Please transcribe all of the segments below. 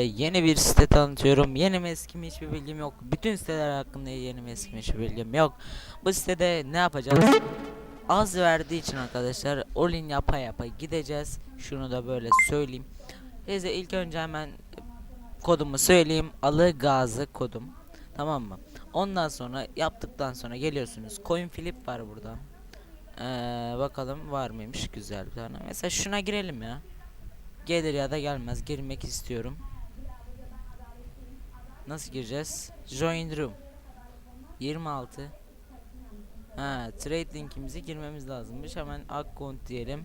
Yeni bir site tanıtıyorum. Yeni mi eski mi hiçbir bilgim yok. Bütün siteler hakkında yeni mi eski mi hiçbir bilgim yok. Bu sitede ne yapacağız? Az verdiği için arkadaşlar all-in yapa yapa gideceğiz. Şunu da böyle söyleyeyim. Size ilk önce hemen kodumu söyleyeyim. Alı gazı kodum. Tamam mı? Ondan sonra yaptıktan sonra geliyorsunuz. Coin flip var burada. Ee, bakalım var mıymış güzel bir tane. Mesela şuna girelim ya. Gelir ya da gelmez. Girmek istiyorum. Nasıl gireceğiz? Join room. 26. Ha, trade linkimizi girmemiz lazımmış. Hemen account diyelim.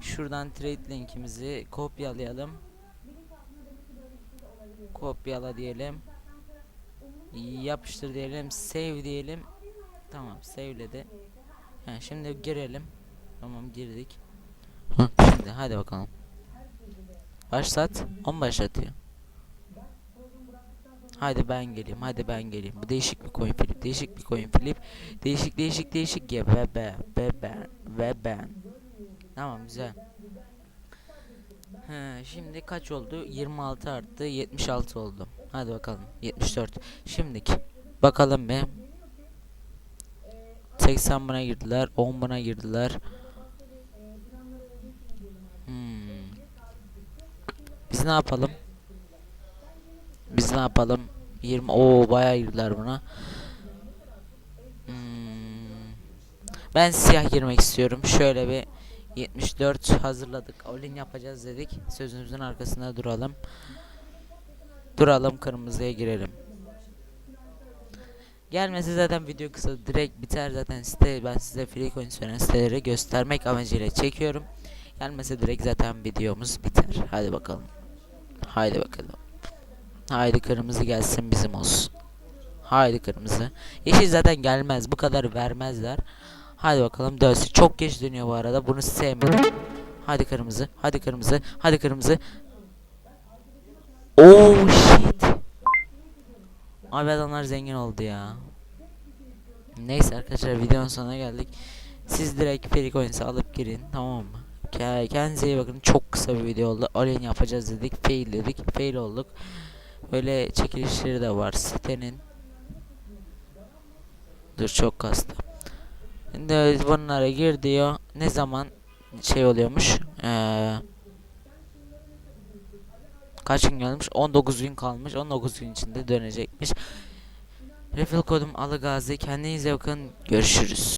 Şuradan trade linkimizi kopyalayalım. Kopyala diyelim. Yapıştır diyelim. Save diyelim. Tamam, save'ledi. Ha, şimdi girelim. Tamam, girdik. Şimdi hadi bakalım. Başlat. 10 başlatıyor. Hadi ben geleyim. Hadi ben geleyim. Bu değişik bir coin flip. Değişik bir coin flip. Değişik değişik değişik ya ve be ve ben ve ben. Tamam güzel. He, şimdi kaç oldu? 26 arttı. 76 oldu. Hadi bakalım. 74. Şimdiki. Bakalım bir. 80 buna girdiler. 10 buna girdiler. Hmm. Biz ne yapalım? Biz ne yapalım? 20 o bayağı girdiler buna. Hmm. Ben siyah girmek istiyorum. Şöyle bir 74 hazırladık. Olin yapacağız dedik. Sözümüzün arkasında duralım. Duralım kırmızıya girelim. Gelmesi zaten video kısa direkt biter zaten site ben size free coin veren siteleri göstermek amacıyla çekiyorum. Gelmese direkt zaten videomuz biter. Hadi bakalım. Haydi bakalım. Haydi kırmızı gelsin bizim olsun. Haydi kırmızı. Yeşil zaten gelmez. Bu kadar vermezler. Hadi bakalım dönsün. Çok geç dönüyor bu arada. Bunu sevmedim. Hadi kırmızı. Hadi kırmızı. Hadi kırmızı. Oh shit. Abi adamlar zengin oldu ya. Neyse arkadaşlar videonun sonuna geldik. Siz direkt free coins'i alıp girin tamam mı? Ke- Kendinize iyi bakın. Çok kısa bir video oldu. Alien yapacağız dedik. Fail dedik. Fail olduk. Böyle çekilişleri de var sitenin. Dur çok kastı. Şimdi bunlara gir diyor. Ne zaman şey oluyormuş? Ee, kaç gün gelmiş? 19 gün kalmış. 19 gün içinde dönecekmiş. Refill kodum Alıgazi. Kendinize bakın. Görüşürüz.